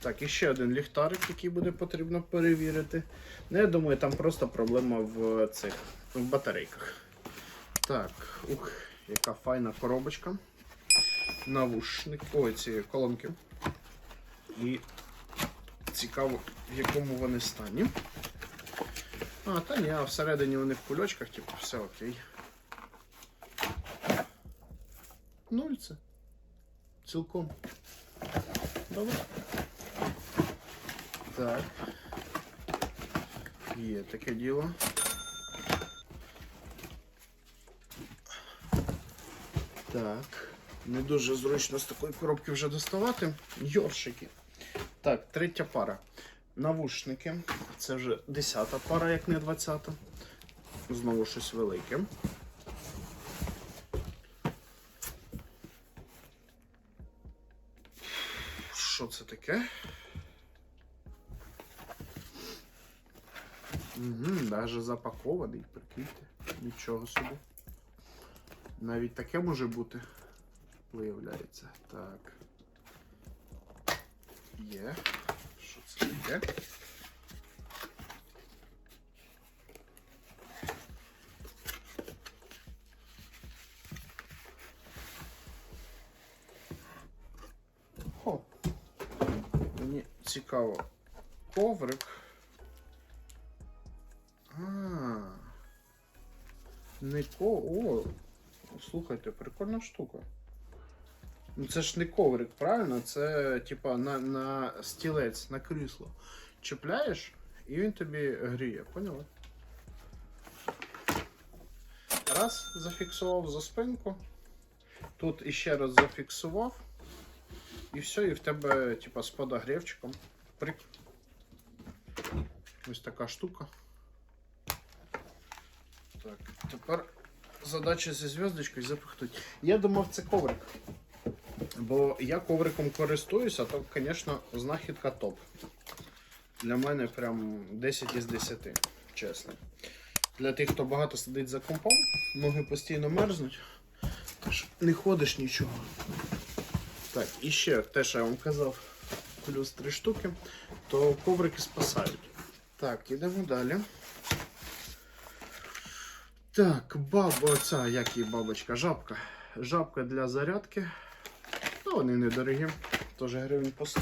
Так, і ще один ліхтарик, який буде потрібно перевірити. Ну, я думаю, там просто проблема в цих в батарейках. Так, ух, яка файна коробочка. Навушник. Ой, ці колонки. І цікаво, в якому вони стані. А, та ні, а всередині вони в кульочках, типу, все окей. Нуль це. Цілком. Добре. Так. Є таке діло. Так. Не дуже зручно з такої коробки вже доставати. Йоршики. Так, третя пара. Навушники. Це вже десята пара, як не двадцята. Знову щось велике. Що це таке? Угу, даже запакований, прикиньте. Нічого собі. Навіть таке може бути. Виявляється. Так. Є. Що це? Хо. Мені цікаво. Коврик. Не ко. О, слухайте, прикольна штука. Ну це ж не коврик, правильно? Це типа на, на стілець, на крісло. Чіпляєш і він тобі гріє, поняли? Раз, зафіксував за спинку. Тут іще раз зафіксував. І все, і в тебе, типа, з подогрівчиком. Прик. Ось така штука. Так, тепер задача зі зв'язочкою запихнути. Я думав, це коврик. Бо я ковриком користуюся, то, звісно, знахідка топ. Для мене прям 10 із 10, чесно. Для тих, хто багато сидить за компом, ноги постійно мерзнуть. Тож не ходиш нічого. Так, і ще те, що я вам казав, плюс 3 штуки, то коврики спасають. Так, ідемо далі. Так, баба, оця, як її бабочка, жабка. Жабка для зарядки. Ну, вони недорогі. Теж гривень по 100.